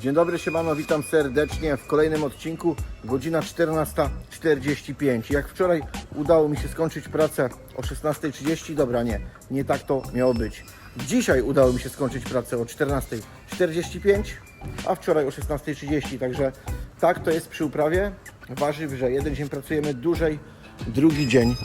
Dzień dobry, siemano, witam serdecznie w kolejnym odcinku, godzina 14.45. Jak wczoraj udało mi się skończyć pracę o 16.30, dobra nie, nie tak to miało być. Dzisiaj udało mi się skończyć pracę o 14.45, a wczoraj o 16.30, także tak to jest przy uprawie warzyw, że jeden dzień pracujemy dłużej, drugi dzień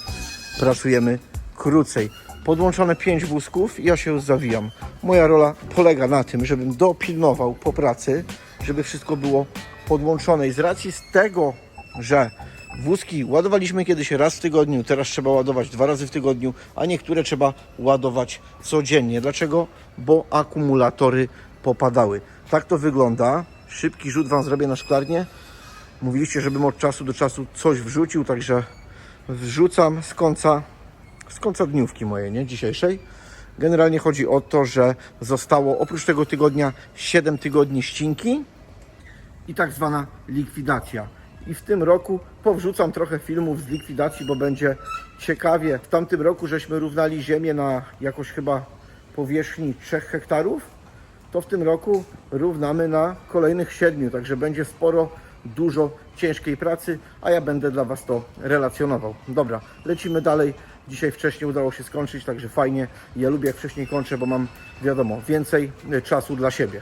pracujemy krócej. Podłączone 5 wózków i ja się już zawijam. Moja rola polega na tym, żebym dopilnował po pracy, żeby wszystko było podłączone. I z racji z tego, że wózki ładowaliśmy kiedyś raz w tygodniu, teraz trzeba ładować dwa razy w tygodniu, a niektóre trzeba ładować codziennie. Dlaczego? Bo akumulatory popadały. Tak to wygląda. Szybki rzut Wam zrobię na szklarnię. Mówiliście, żebym od czasu do czasu coś wrzucił, także wrzucam z końca, z końca dniówki mojej, nie? Dzisiejszej. Generalnie chodzi o to, że zostało oprócz tego tygodnia 7 tygodni ścinki i tak zwana likwidacja. I w tym roku powrzucam trochę filmów z likwidacji, bo będzie ciekawie. W tamtym roku żeśmy równali ziemię na jakoś chyba powierzchni 3 hektarów to w tym roku równamy na kolejnych siedmiu, także będzie sporo, dużo ciężkiej pracy, a ja będę dla Was to relacjonował. Dobra, lecimy dalej. Dzisiaj wcześniej udało się skończyć, także fajnie. Ja lubię jak wcześniej kończę, bo mam, wiadomo, więcej y, czasu dla siebie.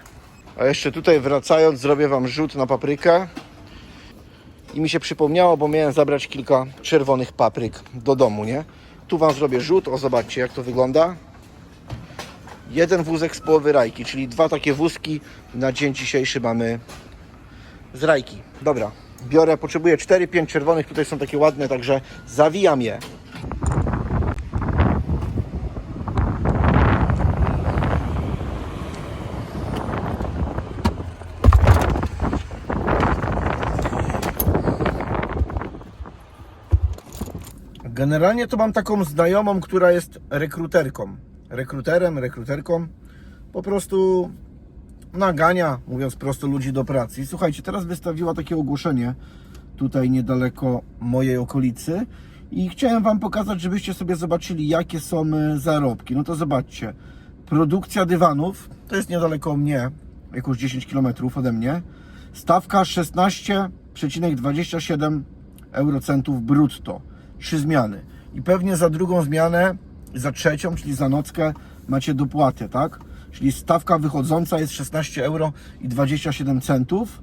A jeszcze tutaj wracając, zrobię Wam rzut na paprykę. I mi się przypomniało, bo miałem zabrać kilka czerwonych papryk do domu, nie? Tu Wam zrobię rzut, o zobaczcie jak to wygląda jeden wózek z połowy rajki, czyli dwa takie wózki na dzień dzisiejszy mamy z rajki. Dobra, biorę, potrzebuję 4-5 czerwonych, tutaj są takie ładne, także zawijam je. Generalnie to mam taką znajomą, która jest rekruterką. Rekruterem, rekruterką. Po prostu nagania, mówiąc prosto, ludzi do pracy. I słuchajcie, teraz wystawiła takie ogłoszenie tutaj niedaleko mojej okolicy i chciałem Wam pokazać, żebyście sobie zobaczyli, jakie są e, zarobki. No to zobaczcie. Produkcja dywanów, to jest niedaleko mnie, jakoś 10 km ode mnie. Stawka 16,27 eurocentów brutto. Trzy zmiany. I pewnie za drugą zmianę, za trzecią, czyli za nockę, macie dopłatę, tak? Czyli stawka wychodząca jest 16 euro i 27 centów.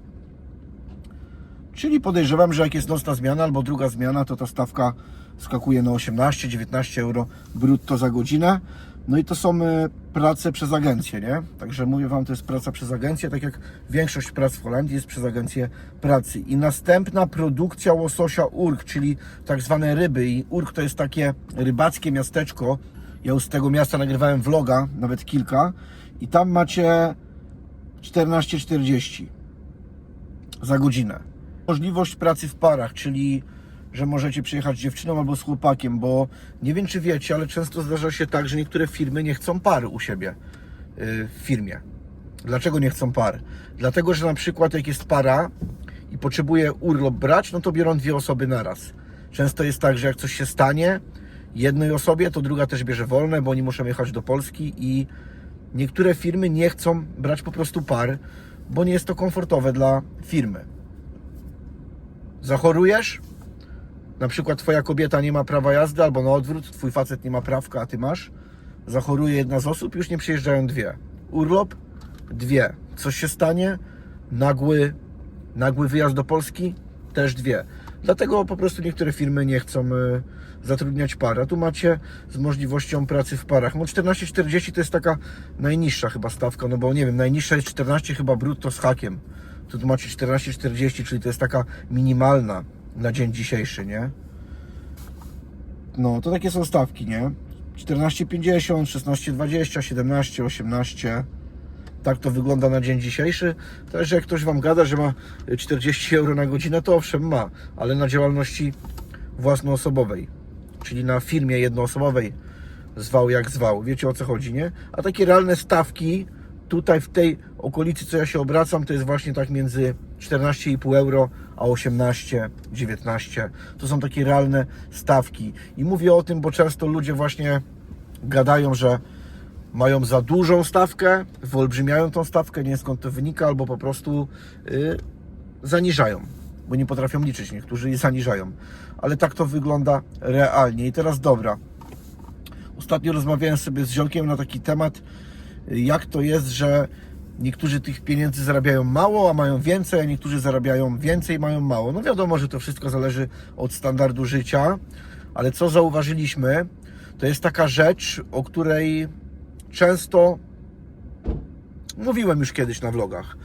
Czyli podejrzewam, że jak jest nocna zmiana albo druga zmiana, to ta stawka skakuje na 18-19 euro brutto za godzinę. No i to są e, prace przez agencję, nie? Także mówię Wam, to jest praca przez agencję, tak jak większość prac w Holandii jest przez agencję pracy. I następna produkcja łososia Urk, czyli tak zwane ryby. I Urk to jest takie rybackie miasteczko. Ja już z tego miasta nagrywałem vloga, nawet kilka. I tam macie 14,40 za godzinę. Możliwość pracy w parach, czyli że możecie przyjechać z dziewczyną albo z chłopakiem, bo nie wiem czy wiecie, ale często zdarza się tak, że niektóre firmy nie chcą pary u siebie yy, w firmie. Dlaczego nie chcą par? Dlatego, że na przykład jak jest para i potrzebuje urlop brać, no to biorą dwie osoby naraz. Często jest tak, że jak coś się stanie jednej osobie, to druga też bierze wolne, bo oni muszą jechać do Polski i niektóre firmy nie chcą brać po prostu par, bo nie jest to komfortowe dla firmy. Zachorujesz? Na przykład twoja kobieta nie ma prawa jazdy, albo na odwrót, twój facet nie ma prawka, a ty masz. Zachoruje jedna z osób, już nie przyjeżdżają dwie. Urlop? Dwie. Coś się stanie? Nagły, nagły wyjazd do Polski? Też dwie. Dlatego po prostu niektóre firmy nie chcą y, zatrudniać par. A tu macie z możliwością pracy w parach. No 14,40 to jest taka najniższa chyba stawka, no bo nie wiem, najniższa jest 14 chyba brutto z hakiem. Tu, macie 14,40, czyli to jest taka minimalna na dzień dzisiejszy, nie? No, to takie są stawki, nie? 14,50, 16,20, 17, 18. Tak to wygląda na dzień dzisiejszy. Też jak ktoś Wam gada, że ma 40 euro na godzinę, to owszem ma, ale na działalności własnoosobowej, czyli na firmie jednoosobowej zwał jak zwał. Wiecie o co chodzi, nie? A takie realne stawki tutaj w tej okolicy, co ja się obracam, to jest właśnie tak między 14,5 euro a 18, 19. To są takie realne stawki. I mówię o tym, bo często ludzie właśnie gadają, że mają za dużą stawkę, wyolbrzymiają tą stawkę, nie skąd to wynika, albo po prostu y, zaniżają, bo nie potrafią liczyć niektórzy i zaniżają. Ale tak to wygląda realnie. I teraz dobra. Ostatnio rozmawiałem sobie z ziomkiem na taki temat, jak to jest, że niektórzy tych pieniędzy zarabiają mało, a mają więcej, a niektórzy zarabiają więcej, mają mało. No wiadomo, że to wszystko zależy od standardu życia, ale co zauważyliśmy, to jest taka rzecz, o której często mówiłem już kiedyś na vlogach,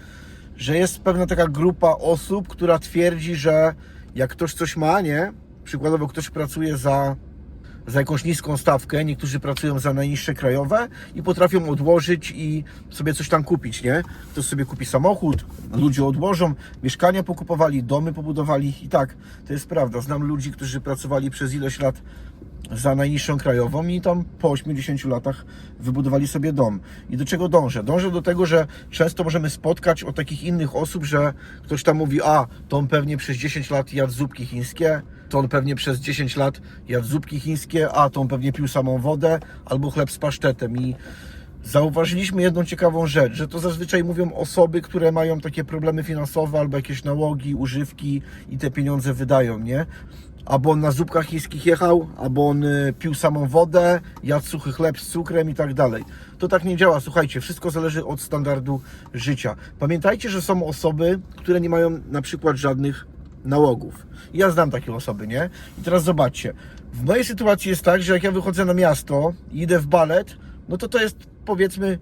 że jest pewna taka grupa osób, która twierdzi, że jak ktoś coś ma, nie? Przykładowo ktoś pracuje za, za jakąś niską stawkę, niektórzy pracują za najniższe krajowe i potrafią odłożyć i sobie coś tam kupić, nie? Ktoś sobie kupi samochód, ludzie odłożą, mieszkania pokupowali, domy pobudowali i tak, to jest prawda. Znam ludzi, którzy pracowali przez ileś lat za najniższą krajową i tam po 80 latach wybudowali sobie dom. I do czego dążę? Dążę do tego, że często możemy spotkać o takich innych osób, że ktoś tam mówi, a to on pewnie przez 10 lat jadł zupki chińskie, to on pewnie przez 10 lat jadł zupki chińskie, a to on pewnie pił samą wodę albo chleb z pasztetem i Zauważyliśmy jedną ciekawą rzecz, że to zazwyczaj mówią osoby, które mają takie problemy finansowe albo jakieś nałogi, używki i te pieniądze wydają, nie? Albo on na zupkach chińskich jechał, albo on y, pił samą wodę, jadł suchy chleb z cukrem i tak dalej. To tak nie działa, słuchajcie, wszystko zależy od standardu życia. Pamiętajcie, że są osoby, które nie mają na przykład żadnych nałogów. Ja znam takie osoby, nie? I teraz zobaczcie. W mojej sytuacji jest tak, że jak ja wychodzę na miasto i idę w balet, no to to jest powiedzmy,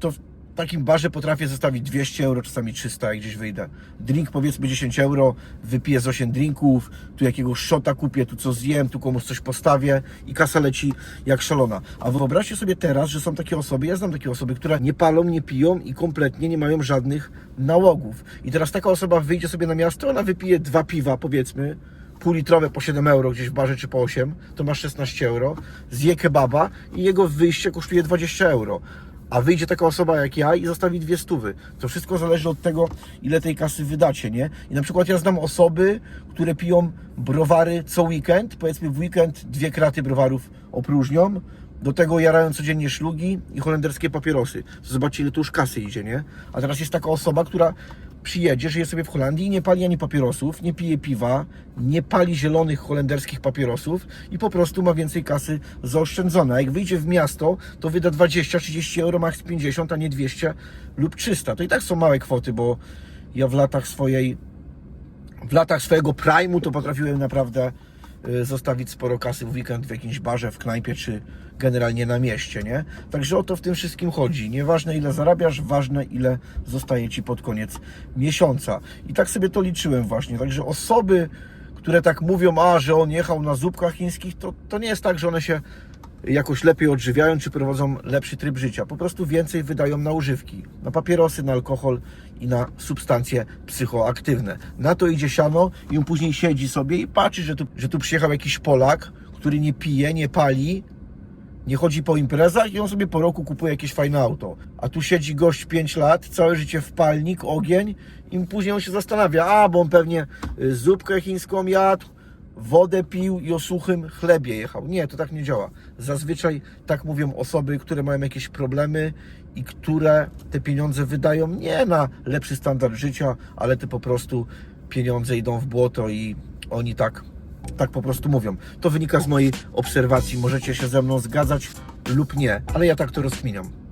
to takim barze potrafię zostawić 200 euro, czasami 300, jak gdzieś wyjdę. Drink powiedzmy 10 euro, wypiję z 8 drinków, tu jakiegoś shota kupię, tu co zjem, tu komuś coś postawię i kasa leci jak szalona. A wyobraźcie sobie teraz, że są takie osoby, ja znam takie osoby, które nie palą, nie piją i kompletnie nie mają żadnych nałogów. I teraz taka osoba wyjdzie sobie na miasto, ona wypije dwa piwa powiedzmy, półlitrowe po 7 euro gdzieś w barze czy po 8, to masz 16 euro, zje kebaba i jego wyjście kosztuje 20 euro. A wyjdzie taka osoba jak ja i zostawi dwie stówy. To wszystko zależy od tego, ile tej kasy wydacie, nie? I na przykład ja znam osoby, które piją browary co weekend, powiedzmy w weekend dwie kraty browarów opróżnią, do tego jarają codziennie szlugi i holenderskie papierosy. Zobaczcie, ile tu już kasy idzie, nie? A teraz jest taka osoba, która przyjedzie, żyje sobie w Holandii i nie pali ani papierosów, nie pije piwa, nie pali zielonych holenderskich papierosów i po prostu ma więcej kasy zaoszczędzone. A jak wyjdzie w miasto, to wyda 20-30 euro, max 50, a nie 200 lub 300. To i tak są małe kwoty, bo ja w latach swojej w latach swojego prime'u to potrafiłem naprawdę zostawić sporo kasy w weekend w jakimś barze, w knajpie czy generalnie na mieście, nie? Także o to w tym wszystkim chodzi. Nieważne ile zarabiasz, ważne ile zostaje Ci pod koniec miesiąca. I tak sobie to liczyłem właśnie. Także osoby, które tak mówią, a, że on jechał na zupkach chińskich, to, to nie jest tak, że one się jakoś lepiej odżywiają, czy prowadzą lepszy tryb życia. Po prostu więcej wydają na używki, na papierosy, na alkohol i na substancje psychoaktywne. Na to idzie siano i on później siedzi sobie i patrzy, że tu, że tu przyjechał jakiś Polak, który nie pije, nie pali, nie chodzi po imprezach i on sobie po roku kupuje jakieś fajne auto. A tu siedzi gość 5 lat, całe życie w palnik, ogień i później on się zastanawia, a bo on pewnie y, zupkę chińską jadł, wodę pił i o suchym chlebie jechał. Nie, to tak nie działa. Zazwyczaj tak mówią osoby, które mają jakieś problemy i które te pieniądze wydają nie na lepszy standard życia, ale te po prostu pieniądze idą w błoto i oni tak, tak po prostu mówią. To wynika z mojej obserwacji. Możecie się ze mną zgadzać lub nie, ale ja tak to rozkminiam.